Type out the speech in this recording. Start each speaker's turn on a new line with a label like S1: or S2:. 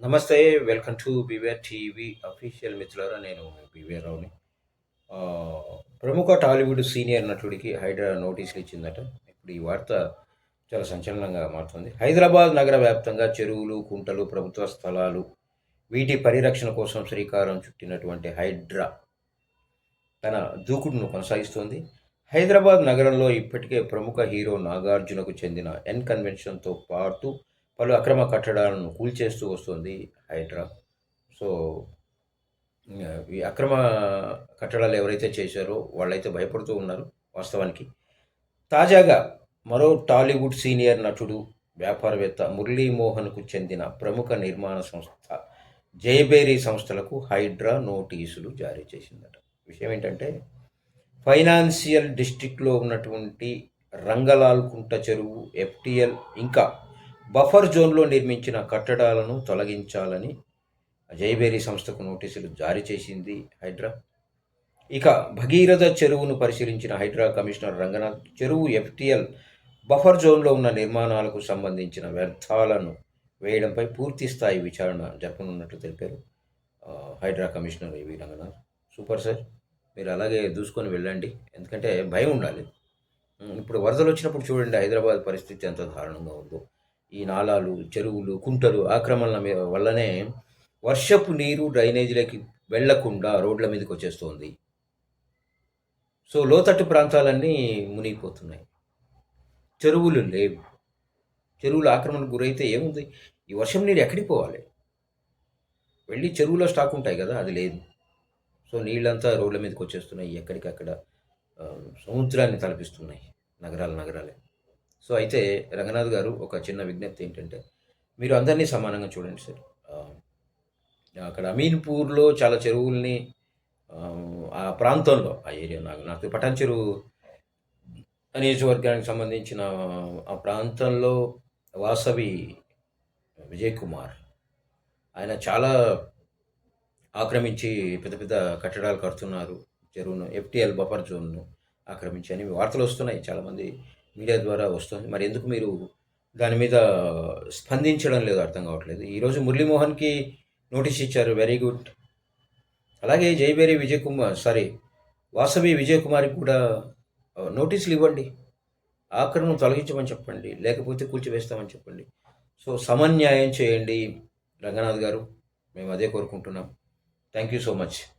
S1: నమస్తే welcome to Beware TV official మిత్రులారా నేను బీవేర్ రావుని. ప్రముఖ టాలీవుడ్ సీనియర్ నటుడికి హైడ్రా నోటీసులు ఇచ్చిందట. ఇప్పుడు ఈ వార్త చాలా సంచలనంగా మారుతుంది. హైదరాబాద్ నగర వ్యాప్తంగా చెరువులు కుంటలు ప్రభుత్వ స్థలాలు వీటి పరిరక్షణ కోసం శ్రీకారం చుట్టినటువంటి హైడ్రా తన దూకుడును కొనసాగిస్తోంది. హైదరాబాద్ నగరంలో ఇప్పటికే ప్రముఖ హీరో నాగార్జునకు చెందిన ఎన్ కన్వెన్షన్తో పాటు పలు అక్రమ కట్టడాలను కూల్చేస్తూ వస్తుంది హైడ్రా. సో ఈ అక్రమ కట్టడాలు ఎవరైతే చేశారో వాళ్ళైతే భయపడుతూ ఉన్నారు వాస్తవానికి. తాజాగా మరో టాలీవుడ్ సీనియర్ నటుడు వ్యాపారవేత్త మురళీమోహన్కు చెందిన ప్రముఖ నిర్మాణ సంస్థ జయబేరీ సంస్థలకు హైడ్రా నోటీసులు జారీ చేసిందట. విషయం ఏంటంటే ఫైనాన్షియల్ డిస్ట్రిక్ట్లో ఉన్నటువంటి రంగలాల్ కుంట చెరువు ఎఫ్టిఎల్ ఇంకా బఫర్ జోన్లో నిర్మించిన కట్టడాలను తొలగించాలని జయబేరీ సంస్థకు నోటీసులు జారీ చేసింది హైడ్రా. ఇక భగీరథ చెరువును పరిశీలించిన హైడ్రా కమిషనర్ రంగనాథ్ చెరువు ఎఫ్టీఎల్ బఫర్ జోన్లో ఉన్న నిర్మాణాలకు సంబంధించిన వ్యర్థాలను వేయడంపై పూర్తి స్థాయి విచారణ జరపనున్నట్లు తెలిపారు. హైడ్రా కమిషనర్ ఏవి రంగనాథ్. సూపర్ సార్ మీరు అలాగే దూసుకొని వెళ్ళండి ఎందుకంటే భయం ఉండాలి. ఇప్పుడు వరదలు వచ్చినప్పుడు చూడండి హైదరాబాద్ పరిస్థితి ఎంత దారుణంగా ఉందో. ఈ నాలాలు చెరువులు కుంటలు ఆక్రమణల వల్లనే వర్షపు నీరు డ్రైనేజీలకి వెళ్ళకుండా రోడ్ల మీదకి వచ్చేస్తుంది. సో లోతట్టు ప్రాంతాలన్నీ మునిగిపోతున్నాయి. చెరువులు లేవు. చెరువులు ఆక్రమణకు గురైతే ఏముంది? ఈ వర్షం నీరు ఎక్కడికి పోవాలి? వెళ్ళి చెరువులో స్టాక్ ఉంటాయి కదా అది లేదు. సో నీళ్ళంతా రోడ్ల మీదకి వచ్చేస్తున్నాయి ఎక్కడికక్కడ సముద్రాన్ని తలపిస్తున్నాయి నగరాలు నగరాలే. సో అయితే రంగనాథ్ గారు ఒక చిన్న విజ్ఞప్తి ఏంటంటే మీరు అందరినీ సమానంగా చూడండి సార్. అక్కడ అమీన్పూర్లో చాలా చెరువుల్ని ఆ, ప్రాంతంలో ఆ ఏరియా నాకు నాకు పటాన్ చెరువు నియోజకవర్గానికి సంబంధించిన ఆ ప్రాంతంలో వాసవి విజయ్ కుమార్ ఆయన చాలా ఆక్రమించి పెద్ద పెద్ద కట్టడాలు కడుతున్నారు. చెరువును ఎఫ్టీఎల్ బఫర్ జోన్ను ఆక్రమించి అని వార్తలు వస్తున్నాయి. చాలామంది మీడియా ద్వారా వస్తుంది. మరి ఎందుకు మీరు దాని మీద స్పందించడం లేదు? అర్థం కావట్లేదు. ఈరోజు మురళీమోహన్కి నోటీస్ ఇచ్చారు. Very good. అలాగే జయబేరి విజయ్ కుమార్ సారీ వాసవి విజయ్ కుమార్కి కూడా నోటీసులు ఇవ్వండి. ఆక్రమణ తొలగించమని చెప్పండి. లేకపోతే కూల్చివేస్తామని చెప్పండి. సో సమన్యాయం చేయండి రంగనాథ్ గారు. మేము అదే కోరుకుంటున్నాం. Thank you so much.